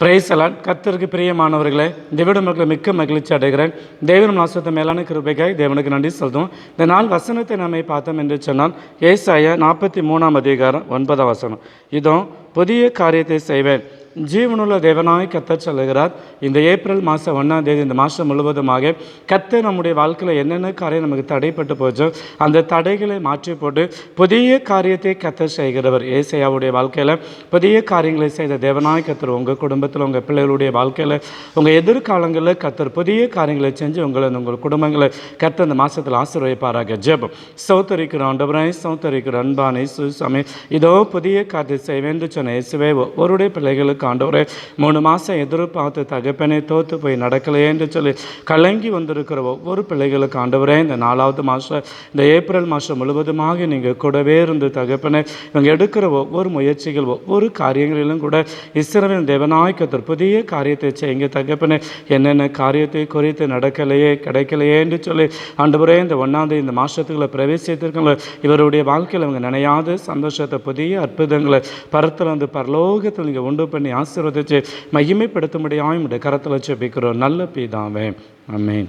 பிரைசலாட் கத்திற்கு பிரியமானவர்களே தேவடமக்களை மிக்க மகிழ்ச்சி அடைகிறேன். தேவனும் நாசத்தை மேலான கிருபைக்காய் தேவனுக்கு நன்றி செலுத்தும் இந்த நாள் வசனத்தை நம்மை பார்த்தோம் என்று சொன்னால் ஏசாய நாற்பத்தி மூணாம் அதிகாரம் ஒன்பதாம் வசனம். இதோ புதிய காரியத்தை செய்வேன். ஜீவனுள்ள தேவனாய் கத்தர் சொல்லுகிறார். இந்த ஏப்ரல் மாதம் ஒன்றாம் தேதி இந்த மாதம் முழுவதுமாக கத்தர் நம்முடைய வாழ்க்கையில் என்னென்ன காரியம் நமக்கு தடைப்பட்டு போச்சோ அந்த தடைகளை மாற்றி போட்டு புதிய காரியத்தை கத்தர் செய்கிறவர். ஏசையாவுடைய வாழ்க்கையில் புதிய காரியங்களை செய்த தேவனாய் கத்தர் உங்கள் குடும்பத்தில் உங்கள் பிள்ளைகளுடைய வாழ்க்கையில் உங்கள் எதிர்காலங்களில் கத்தர் புதிய காரியங்களை செஞ்சு உங்களை உங்கள் குடும்பங்களை கத்த இந்த மாதத்தில் ஆசீர்வதிப்பாராக. ஜெபம். சௌத்தரிக்கிற ஆண்டவராய் சௌத்தரிக்கிற அன்பானை சுசாமி இதோ புதிய காரியத்தை செய்வேன் என்று சொன்ன இயேசுவே ஒருடைய பிள்ளைகளுக்கு ஆண்டவரே மூணு மாதம் எதிர்பார்த்து தகப்பனே தோற்று போய் நடக்கலையே என்று சொல்லி கலங்கி வந்திருக்கிற ஒவ்வொரு பிள்ளைகளுக்கு ஆண்டவரே இந்த நாலாவது மாதம் இந்த ஏப்ரல் மாதம் முழுவதுமாக நீங்கள் கூடவே இருந்து தகப்பனே இவங்க எடுக்கிற ஒவ்வொரு முயற்சிகள் ஒவ்வொரு காரியங்களிலும் கூட இஸ்ரவேல் தேவனாய் புதிய காரியத்தை செய்யுங்க தகப்பனே என்னென்ன காரியத்தை குறித்து நடக்கலையே கிடைக்கலையே என்று சொல்லி ஆண்டவரே இந்த ஒன்றாந்தேதி இந்த மாதத்துக்குள்ள பிரவேசித்திருக்கல இவருடைய வாழ்க்கையில் அவங்க நினையாத சந்தோஷத்தை புதிய அற்புதங்களை பரத்தில் வந்து பரலோகத்தில் நீங்கள் உண்டு பண்ணி ஆசீர்வதித்து மகிமைப்படுத்தும்படியாயும் உடைய கரத்தில் வச்சு வைக்கிறோம் நல்ல பிதாவே. அமேன்